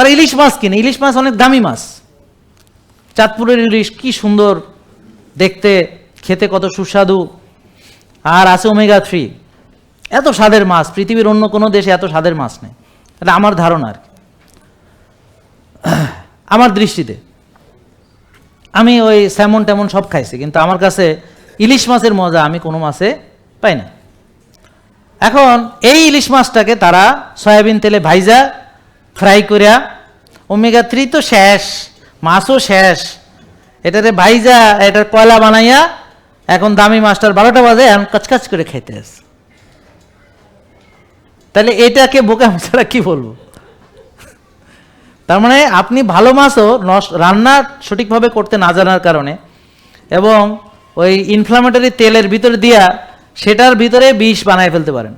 তারা ইলিশ মাছ কিনে। ইলিশ মাছ অনেক দামি মাছ। চাঁদপুরের ইলিশ কি সুন্দর দেখতে, খেতে কত সুস্বাদু। আর আছে ওমেগা থ্রি। এত স্বাদের মাছ, পৃথিবীর অন্য কোনো দেশে এত স্বাদের মাছ নেই। এটা আমার ধারণা আর আমার দৃষ্টিতে। আমি ওই স্যামন ট্যামন সব খাইছি, কিন্তু আমার কাছে ইলিশ মাছের মজা আমি কোনো মাছে পাই না। এখন এই ইলিশ মাছটাকে তারা সয়াবিন তেলে ভাইজা ফ্রাই করিয়া ওমেগা থ্রি তো শেষ, মাছও শেষ। এটাতে ভাইজা, এটার কয়লা বানাইয়া, এখন দামি মাছটার বারোটা বাজে, এখন কাচকাচ করে খাইতে আসে তাহলে এটাকে বোকা ছাড়া কি বলব? তার মানে আপনি ভালো মাছও রান্না সঠিকভাবে করতে না জানার কারণে এবং ওই ইনফ্লামেটরি তেলের ভিতরে দিয়া, সেটার ভিতরে বিষ বানায় ফেলতে পারেন।